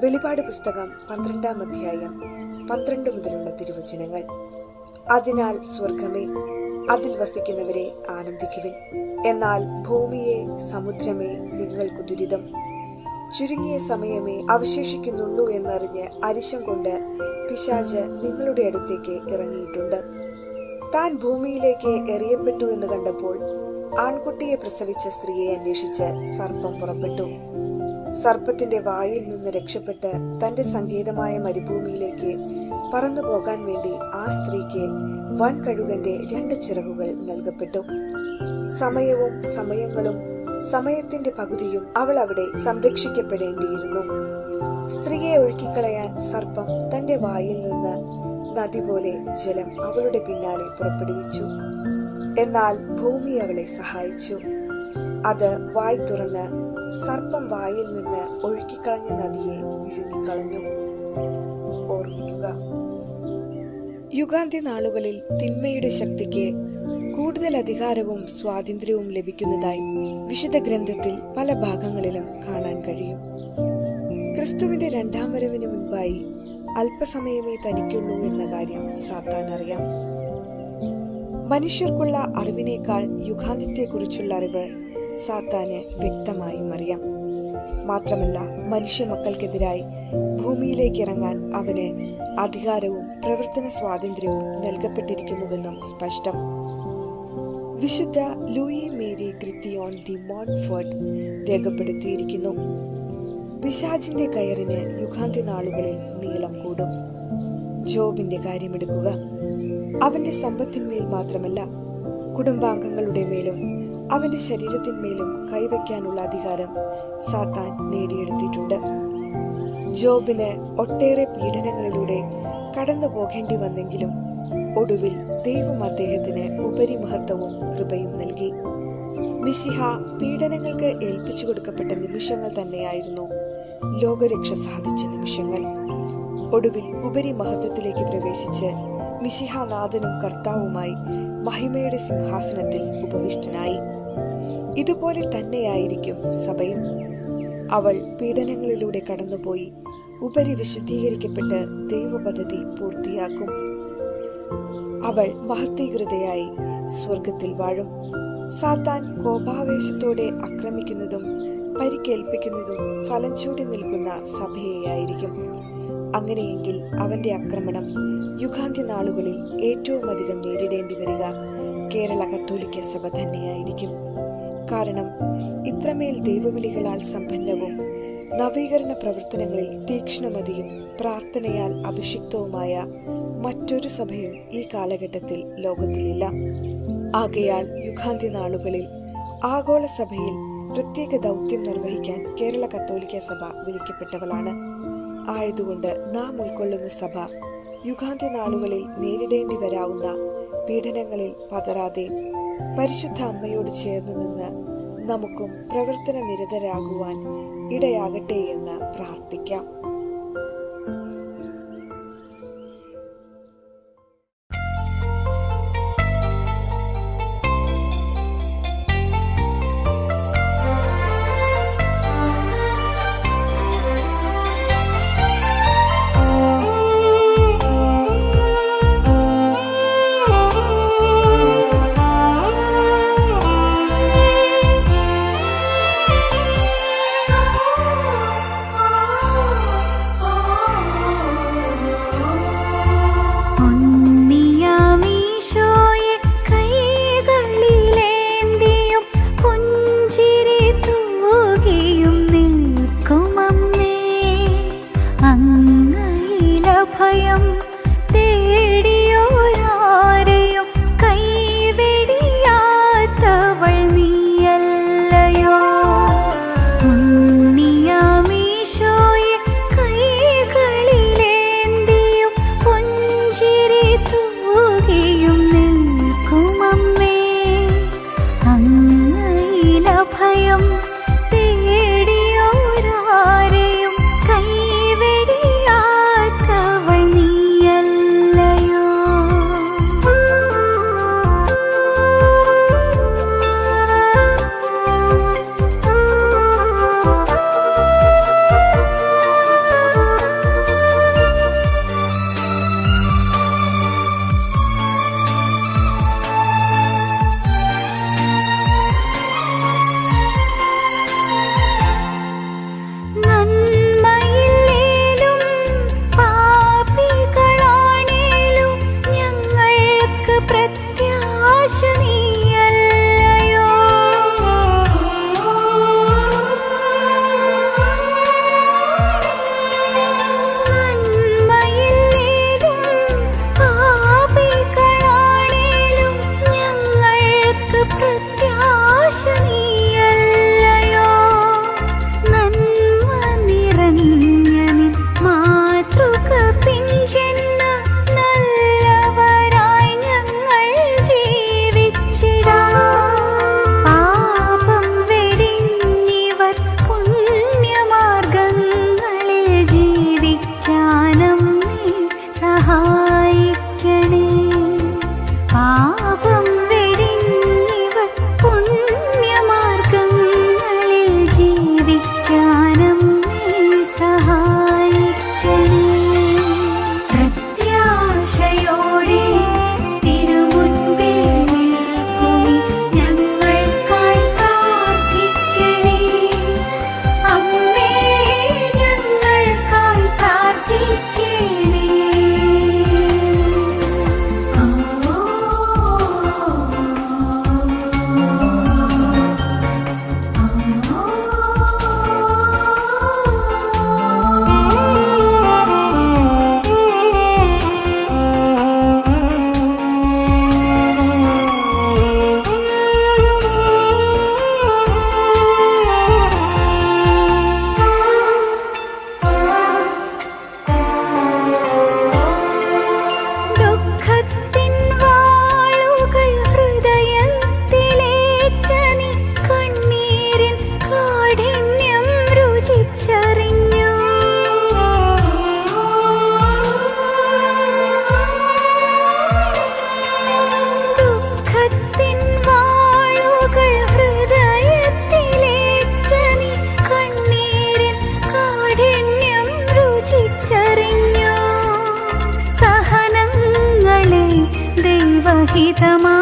വെളിപാട് പുസ്തകം പന്ത്രണ്ടാം അധ്യായം പന്ത്രണ്ട് മുതലുള്ള തിരുവചനങ്ങൾ. അതിനാൽ സ്വർഗമേ അതിൽ വസിക്കുന്നവരെ ആനന്ദിക്കുവിൻ. എന്നാൽ ഭൂമിയെ സമുദ്രമേ നിങ്ങൾക്കു ദുരിതം. ചുരുങ്ങിയ സമയമേ അവശേഷിക്കുന്നുള്ളൂ എന്നറിഞ്ഞ് അരിശം കൊണ്ട് പിശാജ് നിങ്ങളുടെ അടുത്തേക്ക് ഇറങ്ങിയിട്ടുണ്ട്. താൻ ഭൂമിയിലേക്ക് എറിയപ്പെട്ടു എന്ന് കണ്ടപ്പോൾ ആൺകുട്ടിയെ പ്രസവിച്ച സ്ത്രീയെ അന്വേഷിച്ച് സർപ്പം പുറപ്പെട്ടു. സർപ്പത്തിന്റെ വായിൽ നിന്ന് രക്ഷപ്പെട്ട് തന്റെ സങ്കേതമായ മരുഭൂമിയിലേക്ക് പറന്നു പോകാൻ വേണ്ടി ആ സ്ത്രീക്ക് വൻ കഴുകന്റെ രണ്ട് ചിറകുകൾ നൽകപ്പെട്ടു. സമയവും സമയങ്ങളും സമയത്തിന്റെ പകുതിയും അവൾ അവിടെ സംരക്ഷിക്കപ്പെടേണ്ടിയിരുന്നു. സ്ത്രീയെ ഒഴുക്കിക്കളയാൻ സർപ്പം തന്റെ വായിൽ നിന്ന് നദി പോലെ ജലം അവളുടെ പിന്നാലെ പുറപ്പെടുവിച്ചു. എന്നാൽ ഭൂമി അവളെ സഹായിച്ചു. അത് വായ് തുറന്ന് സർപ്പം വായിൽ നിന്ന് ഒഴുക്കിക്കളഞ്ഞ നദിയെ വിഴുങ്ങിക്കളഞ്ഞു. ഓർമ്മിക്കുക. യുഗാന്ത്യ നാളുകളിൽ തിന്മയുടെ ശക്തിക്ക് കൂടുതൽ അധികാരവും സ്വാതന്ത്ര്യവും ലഭിക്കുന്നതായി വിശുദ്ധ ഗ്രന്ഥത്തിൽ പല ഭാഗങ്ങളിലും കാണാൻ കഴിയും. ക്രിസ്തുവിന്റെ രണ്ടാം വരവിന് മുൻപായി അല്പസമയമേ തനിക്കുള്ളൂ എന്ന കാര്യം സാത്താൻ അറിയാം. മനുഷ്യർക്കുള്ള അറിവിനേക്കാൾ യുഗാന്ത്യത്തെക്കുറിച്ചുള്ള അറിവ് സാത്താന് വ്യക്തമായും അറിയാം മാത്രമല്ല മനുഷ്യ മക്കൾക്കെതിരായി ഭൂമിയിലേക്ക് ഇറങ്ങാൻ അവന് അധികാരവും പ്രവർത്തന സ്വാതന്ത്ര്യവും നൽകപ്പെട്ടിരിക്കുന്നുവെന്നും സ്പഷ്ടം. വിശുദ്ധ Louis Marie Grignion de Montfort രേഖപ്പെടുത്തിയിരിക്കുന്നു. പിശാജിന്റെ കയറിന് യുഗാന്ത്യ നാളുകളിൽ നീളം കൂടും. ജോബിന്റെ കാര്യമെടുക്കുക. അവന്റെ സമ്പത്തിന്മേൽ മാത്രമല്ല കുടുംബാംഗങ്ങളുടെ മേലും അവന്റെ ശരീരത്തിന്മേലും കൈവയ്ക്കാനുള്ള അധികാരം സാത്താൻ നേടിയെടുത്തിട്ടുണ്ട്. ജോബിന് ഒട്ടേറെ പീഡനങ്ങളിലൂടെ കടന്നു പോകേണ്ടി വന്നെങ്കിലും ഒടുവിൽ ദൈവം അദ്ദേഹത്തിന് ഉപരിമഹത്വവും കൃപയും നൽകി. മിശിഹ പീഡനങ്ങൾക്ക് ഏൽപ്പിച്ചു കൊടുക്കപ്പെട്ട നിമിഷങ്ങൾ തന്നെയായിരുന്നു ലോകരക്ഷ സാധിച്ച നിമിഷങ്ങൾ. ഒടുവിൽ ഉപരിമഹത്വത്തിലേക്ക് പ്രവേശിച്ച് മിശിഹാനാഥനും കർത്താവുമായി മഹിമയുടെ സിംഹാസനത്തിൽ ഉപവിഷ്ടനായി. ഇതുപോലെ തന്നെയായിരിക്കും സഭയും. അവൾ പീഡനങ്ങളിലൂടെ കടന്നുപോയി ഉപരി വിശുദ്ധീകരിക്കപ്പെട്ട് ദൈവപദ്ധതി പൂർത്തിയാക്കും. അവൾ മഹത്വീകൃതയായി സ്വർഗത്തിൽ വാഴും. സാത്താൻ കോപാവേശത്തോടെ ആക്രമിക്കുന്നതും പരിക്കേൽപ്പിക്കുന്നതും ഫലം ചൂടി നിൽക്കുന്ന സഭയെയായിരിക്കും. അങ്ങനെയെങ്കിൽ അവന്റെ ആക്രമണം യുഗാന്ത്യ നാളുകളിൽ ഏറ്റവും അധികം നേരിടേണ്ടി വരിക കേരള കത്തോലിക്ക സഭ തന്നെയായിരിക്കും. കാരണം ഇത്രമേൽ ദൈവവിളികളാൽ സമ്പന്നവും നവീകരണ പ്രവർത്തനങ്ങളിൽ തീക്ഷ്ണമതിയും പ്രാർത്ഥനയാൽ അഭിഷിക്തവുമായ മറ്റൊരു സഭയും ഈ കാലഘട്ടത്തിൽ ലോകത്തിലില്ല. ആകയാൽ യുഗാന്ത്യ നാളുകളിൽ ആഗോള സഭയിൽ പ്രത്യേക ദൗത്യം നിർവഹിക്കാൻ കേരള കത്തോലിക്ക സഭ വിളിക്കപ്പെട്ടവളാണ്. ആയതുകൊണ്ട് നാം ഉൾക്കൊള്ളുന്ന സഭ യുഗാന്ത്യ നാളുകളിൽ നേരിടേണ്ടി വരാവുന്ന പീഡനങ്ങളിൽ പതരാതെ പരിശുദ്ധ അമ്മയോട് ചേർന്ന് നിന്ന് നമുക്കും പ്രവർത്തന നിരതരാകുവാൻ ഇടയാകട്ടെ എന്ന് പ്രാർത്ഥിക്കാം. హితమా